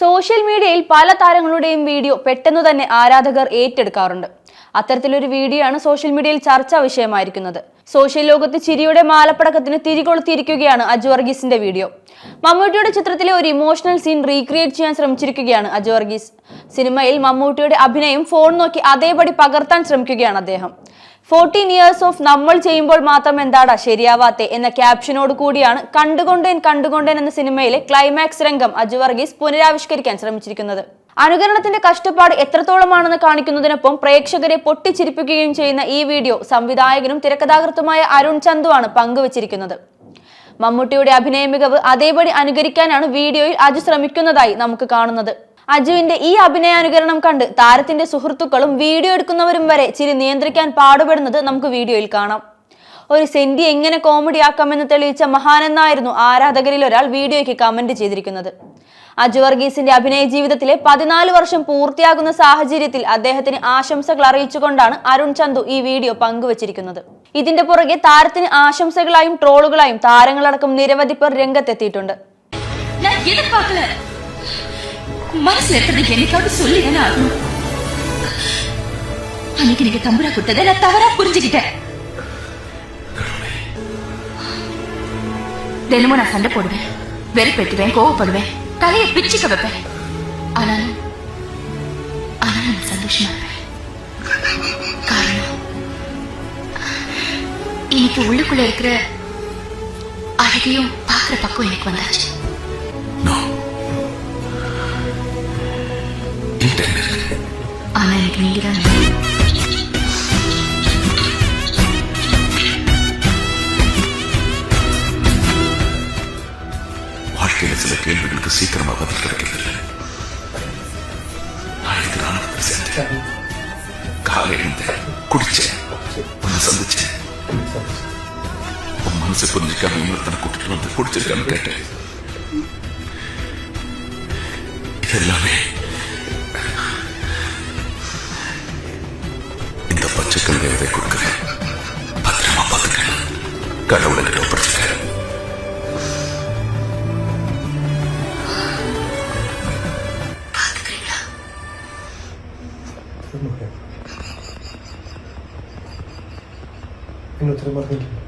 Social മീഡിയയിൽ പല താരങ്ങളുടെയും video പെട്ടെന്ന് തന്നെ ആരാധകർ ഏറ്റെടുക്കാറുണ്ട്. അത്തരത്തിലൊരു വീഡിയോ ആണ് സോഷ്യൽ മീഡിയയിൽ ചർച്ചാ വിഷയമായിരിക്കുന്നത്. സോഷ്യൽ ലോകത്ത് ചിരിയുടെ മാലപ്പടക്കത്തിന് തിരികൊളുത്തിയിരിക്കുകയാണ് അജു വർഗീസിന്റെ വീഡിയോ. മമ്മൂട്ടിയുടെ ചിത്രത്തിലെ ഒരു ഇമോഷണൽ സീൻ റീക്രിയേറ്റ് ചെയ്യാൻ ശ്രമിച്ചിരിക്കുകയാണ് അജു വർഗീസ്. സിനിമയിൽ മമ്മൂട്ടിയുടെ അഭിനയം ഫോൺ നോക്കി അതേപടി പകർത്താൻ ശ്രമിക്കുകയാണ് അദ്ദേഹം. ഫോർട്ടീൻ ഇയേഴ്സ് ഓഫ് നമ്മൾ ചെയ്യുമ്പോൾ മാത്രം എന്താടാ ശരിയാവാത്തെ എന്ന ക്യാപ്ഷനോട് കൂടിയാണ് കണ്ടുകൊണ്ടേൻ കണ്ടുകൊണ്ടേൻ എന്ന സിനിമയിലെ ക്ലൈമാക്സ് രംഗം അജു വർഗീസ് പുനരാവിഷ്കരിക്കാൻ ശ്രമിച്ചിരിക്കുന്നത്. അനുകരണത്തിന്റെ കഷ്ടപ്പാട് എത്രത്തോളമാണെന്ന് കാണിക്കുന്നതിനൊപ്പം പ്രേക്ഷകരെ പൊട്ടിച്ചിരിപ്പിക്കുകയും ചെയ്യുന്ന ഈ വീഡിയോ സംവിധായകനും തിരക്കഥാകൃത്തുമായ അരുൺ ചന്തുവാണ് പങ്കുവച്ചിരിക്കുന്നത്. മമ്മൂട്ടിയുടെ അഭിനയ മികവ് അതേപടി അനുകരിക്കാനാണ് വീഡിയോയിൽ അജു ശ്രമിക്കുന്നതായി നമുക്ക് കാണുന്നത്. അജുവിന്റെ ഈ അഭിനയാനുകരണം കണ്ട് താരത്തിന്റെ സുഹൃത്തുക്കളും വീഡിയോ എടുക്കുന്നവരും വരെ ചിരി നിയന്ത്രിക്കാൻ പാടുപെടുന്നത് നമുക്ക് വീഡിയോയിൽ കാണാം. ഒരു സെന്റി എങ്ങനെ കോമഡിയാക്കാമെന്ന് തെളിയിച്ച മഹാനെന്നായിരുന്നു ആരാധകരിൽ ഒരാൾ വീഡിയോയ്ക്ക് കമന്റ് ചെയ്തിരിക്കുന്നത്. അജു വർഗീസിന്റെ അഭിനയ ജീവിതത്തിലെ പതിനാല് വർഷം പൂർത്തിയാകുന്ന സാഹചര്യത്തിൽ അദ്ദേഹത്തിന് ആശംസകൾ അറിയിച്ചുകൊണ്ടാണ് അരുൺ ചന്തു ഈ വീഡിയോ പങ്കുവച്ചിരിക്കുന്നത് ഇതിന്റെ പുറകെ താരത്തിന് ആശംസകളായും ട്രോളുകളായും താരങ്ങളടക്കം നിരവധി പേർ രംഗത്തെത്തിയിട്ടുണ്ട് நான் எதிர்பார்க்கல மனசுல இருக்கிறது என்னைக்காவது சொல்லி தானே ஆகணும் அன்னைக்கு நீங்க தம்புரா கொடுத்ததை நான் தவறா புரிஞ்சுக்கிட்டேன் தினமும் நான் சண்டை போடுவேன் வெறுப்பேற்றுவேன் கோவப்படுவேன் தலையை பிச்சுக்க வைப்பேன். ஆனாலும் ஆனாலும் நான் சந்தோஷமா இருப்பேன். காரணம் இன்னைக்கு உள்ளுக்குள்ள இருக்கிற அழகையும் பாக்குற பக்கம் எனக்கு வந்தாச்சு. ஆனா எனக்கு நீங்க தான் வாழ்க்கையில சில கேள்விகளுக்கு சீக்கிரமா பதில் கிடைக்கிறதில்ல நான் இதுக்கு சேர்ந்தேன் காலை எழுந்தேன் குடிச்சேன் உன்னை சந்திச்சேன் உன் மனசு புரிஞ்சுக்காம இன்னொருத்தனை கூட்டிட்டு வந்து குடிச்சிருக்கான்னு கேட்டேன் இதெல்லாமே இந்த பச்சைக்கல் தேவதை கொடுக்குறேன் பத்திரமா பார்த்துக்கிறேன் கடவுளை esta mujer. En otra margen.